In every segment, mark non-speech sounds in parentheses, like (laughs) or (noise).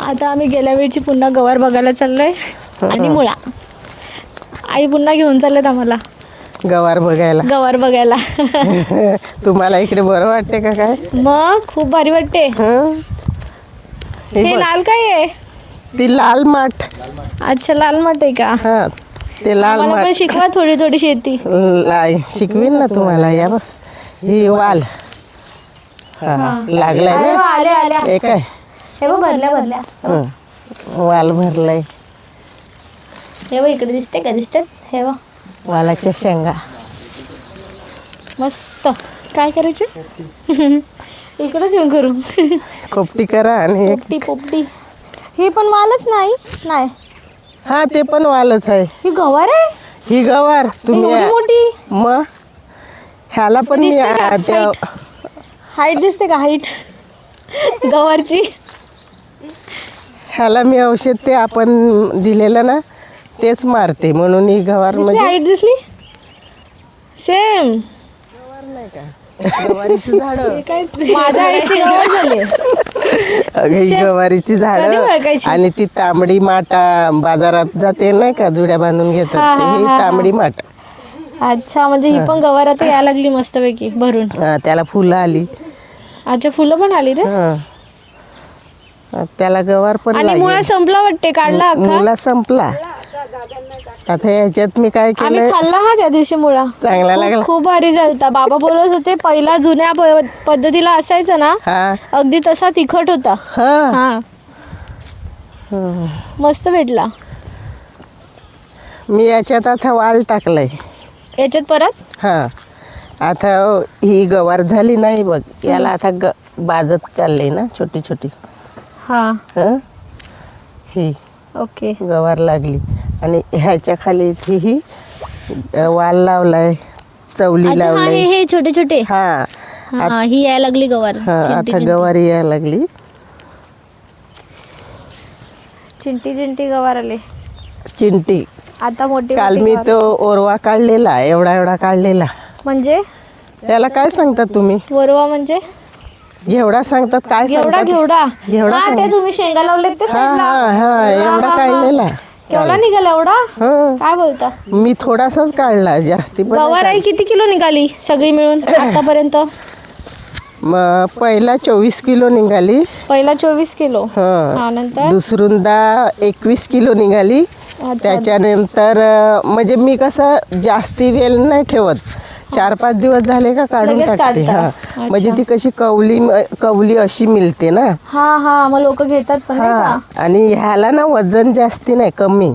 आता आम्ही गेल्या वेळची पुन्हा गवार बघायला चाललोय. आणि मुळा. आई पुन्हा घेऊन चाललेत आम्हाला. गवार बघायला. गवार बघायला. (laughs) तुम्हाला इकडे बरं वाटते का काय? मग खूप भारी वाटते. हं? लाल काय आहे? ती लाल माठ. अच्छा लाल माठ आहे का? हा ते लाल पण माठ. शिकवा थोडी थोडी शेती. लाई शिकवीन ना तुम्हाला या बस. ही वाल. हा लागलाय अरे वा, ना आल्या आल्या एक आहे हे बघ भरल्या भरल्या. हं. वाल भरलाय. हे बघ इकडे दिसते का? दिसते हे बघ. वालाच्या शेंगा. मस्त. काय करायचं? इकडेच येऊन करू. कोपटी करा आणि एक पोपटी पोपटी हे पण मालच नाही. नाही. हा ते पण वालच आहे. ही गवार आहे? ही गवार तुम्ही एवढी मोठी? मग ह्याला पण मी दिसते का? आ- त्या हाईट दिसते का? हाईट गवारची. ह्याला मी औषध ते आपण दिलेलं ना तेच मारते म्हणून ही गवार दिसली म्हणजे हाईट दिसली? सेम. गवारीची झाडं. माझ्या आईची (laughs) गवार झाली. अगं, ही गवारीची कधी झाडं ओळखायची? आणि ती तांबडी माटा बाजारात जाते नाही का जुड्या बांधून घेतात ते. हा, तांबडी माट अच्छा म्हणजे ही पण गवार आता यायला लागली मस्तपैकी भरून. हा, त्याला फुलं आली. अच्छा फुलं पण आली रे? हा. त्याला गवार पण आणि. मुळा संपला वाटते? काढला मुला संपला. आता याच्यात मी काय आम्ही केलं खाल्ला हा त्या दिवशी मुळा. चांगला खूप- लागला. खूप भारी झालता. बाबा बोलत होते पहिला जुन्या प- पद्धतीला असायचं ना हा. अगदी तसा तिखट होता. हा. हा. हं. मस्त भेटला. मी याच्यात आता वाल टाकलाय. याच्यात परत? हा. आता ही गवार झाली नाही बघ. याला आता ग बाजत चालले ना छोटी छोटी हा. हं? ही. ओके. गवार लागली. आणि ह्याच्या खाली इथे ही अ, वाल लावलाय चवली अच्छा हा हे लावलाय. हे छोटे छोटे. हा. हा ही यायला लागली गवार. हा चिंटी आता चिंटी. गवारी यायला लागली. चिंटी चिंटी गवार आले. चिंटी. आता मोठी काल मोठी मी गवार. तो ओरवा काढलेला एवढा एवढा काढलेला. म्हणजे? त्याला काय सांगतात तुम्ही? वरवा म्हणजे? एवढा सांगतात काय घेवडा घेवडा. घेवडा हा. ते तुम्ही शेंगा लावलेत ते हा साईडला हा हा हा, एवढा काढलेला केवढा निघाला एवढा? हं. काय बोलता? मी थोडासाच काढला जास्ती पण गवार आई किती किलो निघाली सगळी मिळून (coughs) आतापर्यंत? पहिला चोवीस किलो निघाली. पहिला चोवीस किलो. हा. हं. नंतर? दुसरूंदा एकवीस किलो निघाली. अच्छा. त्याच्यानंतर अं, म्हणजे मी कसं जास्ती वेळ नाही ठेवत. चार पाच दिवस झाले का काढून लगेच टाकते काढता. हा. म्हणजे ती कशी कवली कवली अशी मिळते ना. हा हा मग लोक घेतात पण नाही हा. का? आणि ह्याला ना वजन जास्ती नाही कमी.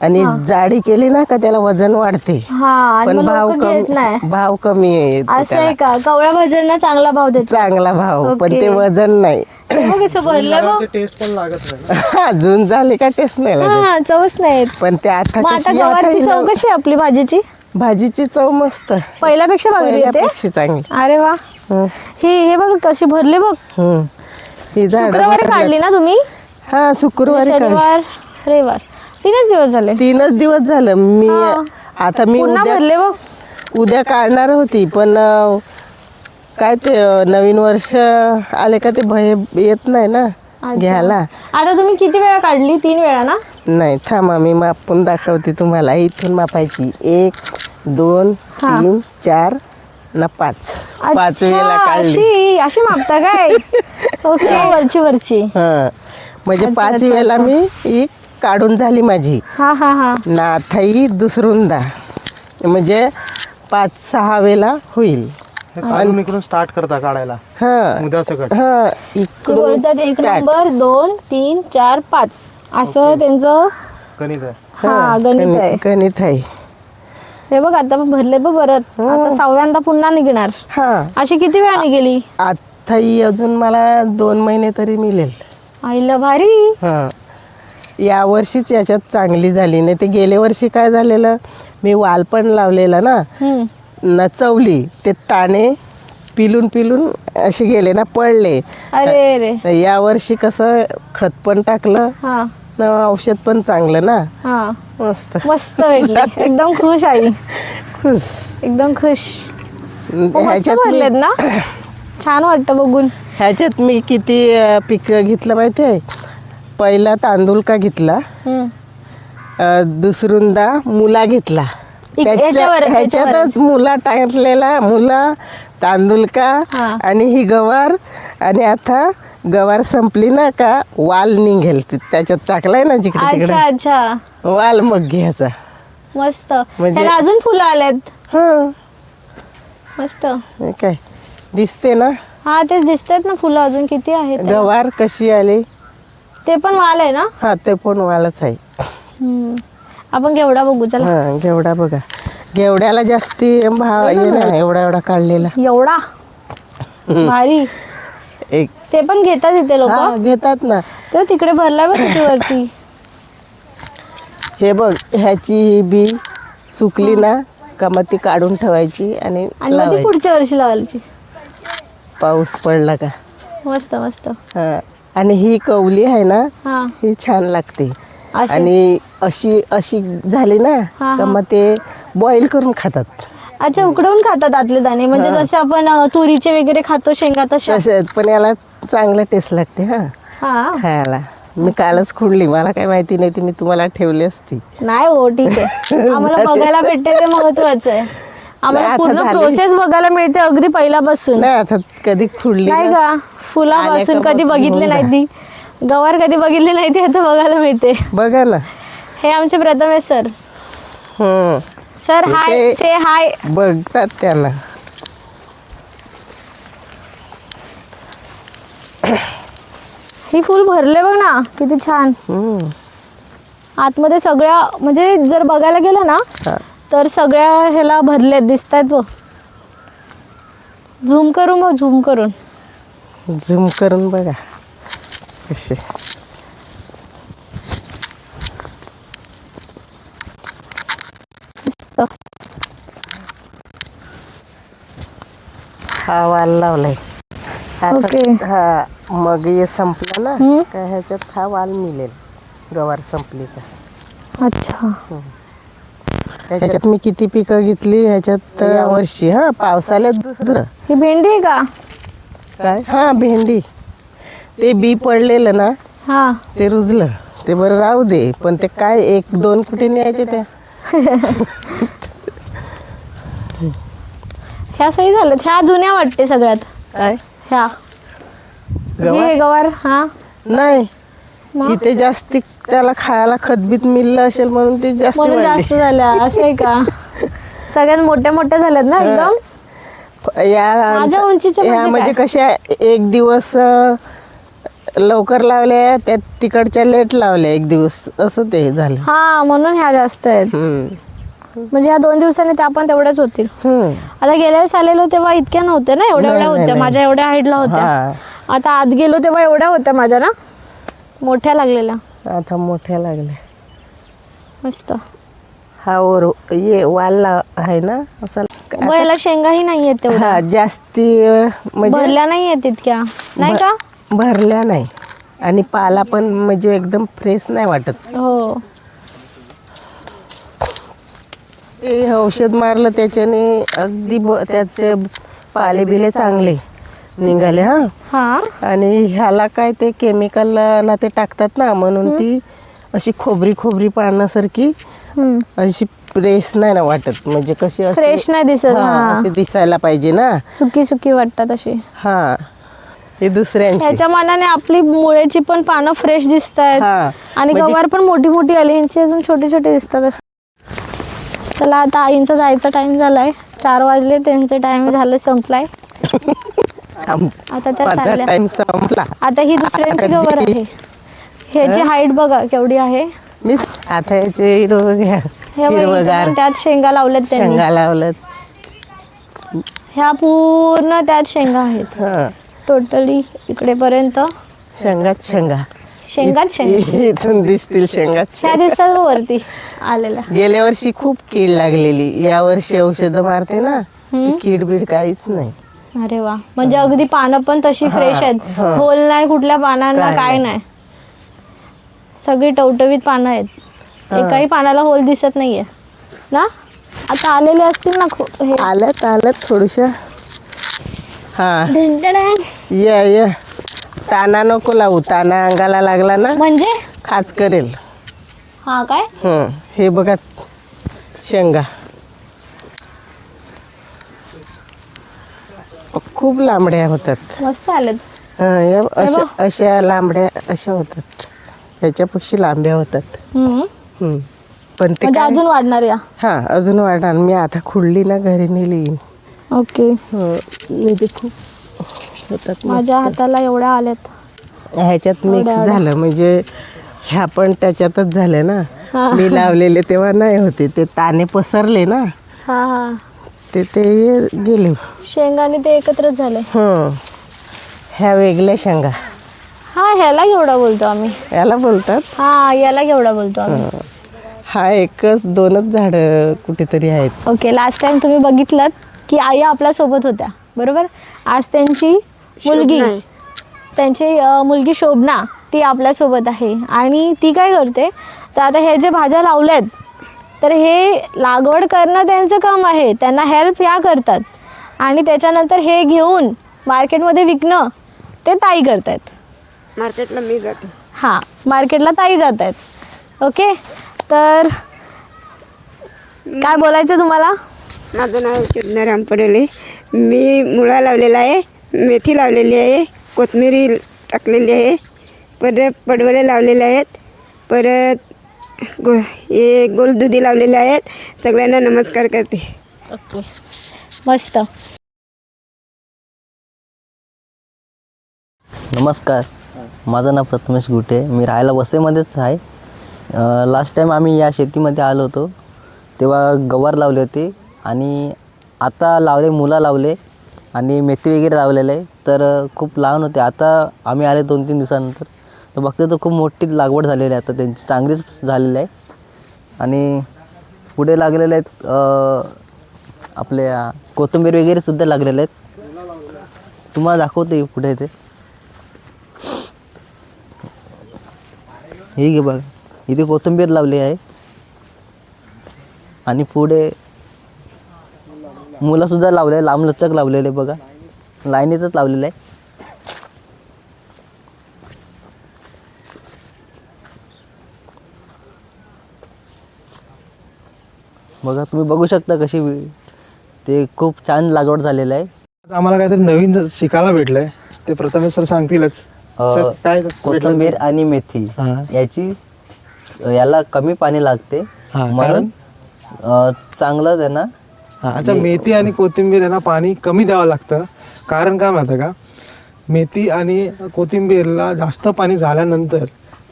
आणि जाडी केली ना का त्याला वजन वाढते. हा आणि पण मग भाव लोक घेत कमी भाव कमी येतो असं. आहे का? कवळ्या भाज्यांना चांगला भाव देतात. चांगला भाव पण ओके. ते वजन नाही. हे बघ कसं भरलं बघ. टेस्ट पण लागत नाही (laughs) अजून झाले का? टेस्ट नाही लागत. हा चवच नाही पण ते आता मग आता कशी गवारची आता चव हिला- कशी आहे आपली भाजीची? भाजीची चव मस्त. पहिल्यापेक्षा भागरी येते पहिल्यापेक्षा चांगली. अरे वा. हं, ही हे बघ कशी भरली बघ. हं. ही झाड शुक्रवारी काढली ना तुम्ही? हा शुक्रवारी काढली. शनिवार रविवार. तीनच दिवस झाले. तीनच दिवस झालं. मी हा. आता मी पुन्हा उद्या भरले बघ. उद्या काढणार होती पण अं, काय ते अं, नवीन वर्ष आले का ते भय येत नाही ना अच्छा. घ्यायला. आता तुम्ही किती वेळा काढली? तीन वेळा ना? नाही थांबा मी मापून दाखवते तुम्हाला. इथून मापायची. एक दोन हा. तीन चार ना पाच. पाच अच्छा, वेळेला काढली. अशी अशी मापता काय? (laughs) ओके वरची वरची. हा. म्हणजे अच्छा, पाच अच्छा, वेळेला मी ही काढून झाली माझी. हा हा हा. नाथाई दुसरुंदा म्हणजे पाच सहा वेळेला होईल. हे इकडून स्टार्ट करता काढायला. हा. उद्या सकट हा ते इकडून बोलतात एक start. नंबर दोन तीन चार पाच. असं त्यांचं गणित आहे. हा गणित आहे. गणित- गणित आहे. हे बघ आता भरले बघ परत. आता सहाव्यांदा पुन्हा निघणार. हा. अशी किती वेळा निघेली? आताही अजून मला दोन महिने तरी मिळेल. आईला भारी. हा. या वर्षीच याच्यात चांगली झाली. नाही ते गेल्या वर्षी काय झालेलं? मी वाल पण लावलेला ना. हम्म. नचवली. ते ताणे पिलून पिलून असे गेले ना पडले. अरे रे. तर या वर्षी कसं खत पण टाकलं. हा. न औषध पण चांगलं ना. हा. मस्त. मस्त भेटली एकदम खुश आई (laughs) खुश. एकदम खुश. मस्त ह्याच्यात भरलेत ना? (coughs) छान वाटतं बघून. ह्याच्यात मी किती अं, पीक घेतलं माहिती आहे? पहिला तांदूळ का घेतला? हम्म. अ, दुसरुंदा मुला घेतला. इक- त्याच्या- याच्यावरच, ह्याच्यातच मुला टाकलेला मुला तांदूळ का हा. आणि ही गवार आणि आता गवार संपली ना का वाल निघेल ती- त्याच्यात टाकलाय ना जिकडे अच्छा तिकडे. अच्छा. वाल मग घ्यायचा. मस्त. म्हणजे- त्याला अजून फुलं आलेत. हा. मस्त. हे काय? दिसते ना? हा तेच दिसतात ना फुलं अजून. किती आहेत त्याला. गवार कशी आली? ते पण वाल आहे ना? हा ते पण वालच आहे. हम्म. आपण केवढा बघू चला. हा घेवडा बघा. घेवड्याला जास्ती भाव ना एवढा एवढा काढलेला. एवढा? भारी. एक ते पण घेतात इथे लोक. घेतात ना. तर तिकडे भरलाय बघ किती वरती. हे बघ ह्याची ही बी सुकली ना का मग ती काढून ठेवायची आणि आणि मग ती लावायची. पुढच्या वर्षी लावायची. पाऊस पडला का? मस्त मस्त. हा आणि ही कवली आहे ना हा. ही छान लागते. आणि अशी अशी झाली ना हा, का हा. मग ते बॉईल करून खातात. अच्छा उकडवून खातात आतले दाणे. म्हणजे जसे आपण अ, तुरीचे वगैरे खातो शेंगा तशा. तसे पण याला चांगलं टेस्ट लागते हा. हा. खायला. मी कालच खुडली मला काय माहिती नाही ती मी तुम्हाला ठेवली असती. नाही हो ठीक आहे. आम्हाला (laughs) बघायला भेटते ते महत्वाचं आहे. नाही, आम्हाला आता पूर्ण झाली. प्रोसेस बघायला मिळते अगदी पहिल्यापासून. नाही आता कधी खुडली नाही ना, का? फुलापासून आल्या का कधी बघितले घेऊन नाही ती. गवार कधी बघितली नाही ती आता बघायला मिळते. बघा ना. हे आमचे प्रथमेश सर. हम्म. सर हाय इथे- से हाय बघतात त्यांना. ही फुल भरले बघ ना किती छान. आतमध्ये सगळ्या म्हणजे जर बघायला गेलं ना हा. तर सगळ्या ह्याला भरले दिसत आहेत बघ. झूम करून बघ झूम करून. झूम करून बघा. कसे मस्त. हा वाल लावलाय. ओके. हा मग हे संपलं ना हम्म. का ह्याच्यात हा वाल मिळेल गवार संपली का? अच्छा. ह्याच्यात मी किती पिकं घेतली ह्याच्यात या वर्षी. हा पावसाळ्यात दुसरं. ही भेंडी आहे का? काय? हा भेंडी. ते बी पडलेलं ना हा. ते रुजलं. ते बरं राहू दे पण ते काय एक दोन कुठे न्यायचे त्या? ह्या सही झाल्यात ह्या जुन्या वाटते सगळ्यात. काय? ह्या गवार? हे गवार हा नाही मग? इथे जास्ती त्याला खायला खतबीत मिळलं असेल म्हणून ते जास्त म्हणून वाढले. जास्त झाल्या असं आहे का (laughs) सगळ्यात मोठ्या मोठ्या झाल्यात ना एकदम या माझ्या उंचीच्या म्हणजे म्हणजे काय? कशा एक दिवस अं, लवकर लावल्या त्या तिकडच्या लेट लावल्या एक दिवस असं ते झालं हा म्हणून ह्या जास्त आहेत हम्म. म्हणजे ह्या दोन दिवसांनी त्या पण तेवढ्याच होतील. आता गेल्या वेळेस आलेलो तेव्हा इतक्या नव्हत्या ना एवढ्या एवढ्या होत्या. माझ्या एवढ्या हाईटला होत्या. आता आत गेलो तेव्हा एवढ्या होत्या माझ्या ना. मोठ्या लागलेल्या. आता मोठ्या लागल्या. मस्त. हा और ये वाला आहे ना? असं याला शेंगाही नाही आहेत तेवढ्या. हा जास्ती म्हणजे भरल्या नाही आहेत तितक्या नाही का? भरल्या नाही. आणि पाला पण म्हणजे एकदम फ्रेश नाही वाटत. हो. ते औषध मारलं त्याच्याने अगदी ब- त्याचे पाले बिले चांगले निघाले हा. हा. आणि ह्याला काय ते केमिकल ना ते टाकतात ना म्हणून ती अशी खोबरी खोबरी हम्म. अशी फ्रेश नाही ना वाटत म्हणजे कशी अशी- फ्रेश नाही दिसत हा, हा अशी दिसायला पाहिजे ना. सुकी सुकी वाटतात अशी. हा हे दुसऱ्यांची. ह्याच्या मानाने आपली मुळेची पण पानं फ्रेश दिसत आहेत हा आणि म्हणजे- गवार पण मोठी मोठी आली ह्यांची अजून छोटे छोटे दिसतात चला आता आईंचा जायचा टाइम झालाय. चार वाजले त्यांचे टाइम झालं संपलाय. आता त्या चालल्या. टाइम संपला. आता ही दुसऱ्यांची? गवर आहे. ह्याची हाईट बघा केवढी आहे. मी आता याचे हे बघ, हिरवगार त्यात शेंगा लावल्यात त्यांनी. शेंगा लावलं ह्या पूर्ण त्यात शेंगा आहेत. हा. टोटली इकडे पर्यंत शेंगात शेंगा. शेंगाच शेंगा. (laughs) इथून दिसतील शेंगात ह्या बघ वरती आलेल्या गेल्या वर्षी खूप कीड लागलेली. या वर्षी औषध मारते ना हम्म. कीड बीड काहीच नाही. अरे वा. म्हणजे अगदी पानं पण तशी फ्रेश आहेत. हा. होल नाही कुठल्या पानांना काय काय नाही. नाही. सगळी टवटवीत पानं आहेत. हा. एकाही पानाला होल दिसत नाहीये. ना? आता आलेले असतील ना खू- हे? आल्यात आल्यात थोडशा. हा. या या. ताना नको लावू. ताना अंगाला लागला ना म्हणजे? खाच करेल. हा काय? हं, हे बघा शेंगा. खूप लांबड्या होतात. मस्त आलेत. हं, या अशा अशा लांबड्या अशा होतात. ह्याच्यापेक्षा लांब्या होतात. हम्म. हं. पण ते म्हणजे काय- अजून वाढणार या? हा अजून वाढणार. मी आता खुडली ना घरी नेली. ओके. हं, नाही ते खूप होतात माझ्या हाताला एवढ्या आल्यात. ह्याच्यात मिक्स झालं म्हणजे ह्या पण त्याच्यातच झालं ना. हा. मी लावलेले तेव्हा नाही होते ते ताने पसरले ना. हा हा. ते ते गेले. शेंगाने ते एकत्रच झाले. हं. ह्या वेगळ्या शेंगा. हा ह्याला घेवडा बोलतो आम्ही. याला बोलतात? हा याला घेवडा बोलतो आम्ही. हा. एकच दोनच झाडं कुठेतरी आहेत. ओके लास्ट टाइम तुम्ही बघितलं की आई आपल्यासोबत होत्या. बरोबर? आज त्यांची मुलगी. त्यांची अ, मुलगी शोभना ती आपल्यासोबत आहे. आणि ती काय करते तर आता हे जे भाज्या लावल्यात तर हे लागवड करणं त्यांचं काम आहे. त्यांना हेल्प ह्या करतात. आणि त्याच्यानंतर हे घेऊन मार्केटमध्ये विकणं ते ताई करतायत मार्केटला मी जाते. हां मार्केटला ताई जात आहेत ओके? तर काय बोलायचं तुम्हाला? माझं नाव चुदना राम पडेले. मी मुळा लावलेला आहे. मेथी लावलेली आहे कोथिंबीर टाकलेली आहे परत पडवले लावलेले आहेत परत गो हे गोलदुधी लावलेले आहेत. सगळ्यांना नमस्कार करते. ओके. मस्त. नमस्कार. माझं नाव प्रथमेश गुटे. मी राहायला वसईमध्येच आहे. लास्ट टाईम आम्ही या शेतीमध्ये आलो होतो. तेव्हा गवार लावले होते आणि आता लावले मुला लावले. आणि मेथी वगैरे लावलेलं आहे. तर खूप लहान होते. आता आम्ही आले दोन तीन दिवसानंतर. तर बघतो तर खूप मोठी लागवड झालेली आहे आता. त्यांची चांगलीच झालेली आहे. आणि पुढे लागलेले आहेत आपल्या कोथिंबीर वगैरेसुद्धा लागलेले आहेत. तुम्हाला दाखवते पुढे ते. हे घे बघ. इथे कोथिंबीर लावली आहे. आणि पुढे मुलंसुद्धा लावले आहे लांब लचक लावलेले बघा. लाईनीतच लावलेलं आहे. बघा तुम्ही बघू शकता कशी ते खूप छान लागवड झालेलं आहे. आज आम्हाला काहीतरी नवीन ज- शिकायला भेटलंय. ते प्रथमेश सर सांगतीलच. अ, काय भेटलं? कोथिंबीर आणि मेथी. हा. याची याला कमी पाणी लागते. हा, म्हणून अ, चांगलं त्यांना हा, अच्छा मेथी आणि कोथिंबीर यांना पाणी कमी द्यावं लागतं. कारण काय माहिती का? मेथी आणि कोथिंबीरला जास्त पाणी झाल्यानंतर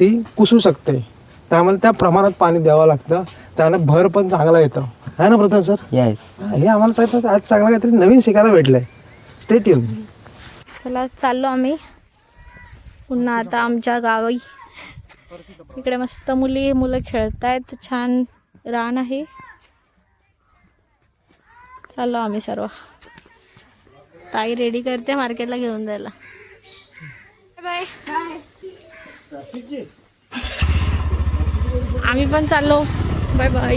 ती कुसू शकते. त्यामुळे त्या प्रमाणात पाणी द्यावं लागतं. त्यानं भर पण चांगला येतं. आहे ना प्रथम सर? येस हे आम्हाला चांगलं- आज चांगलं काहीतरी नवीन शिकायला भेटलंय. स्टेट येऊन चला चाललो आम्ही. पुन्हा आता आमच्या गावी. इकडे मस्त मुली मुलं खेळत आहेत छान रान आहे. चाललो आम्ही सर्व. ताई रेडी करते मार्केटला घेऊन जायला. बाय आम्ही पण चाललो. Bye bye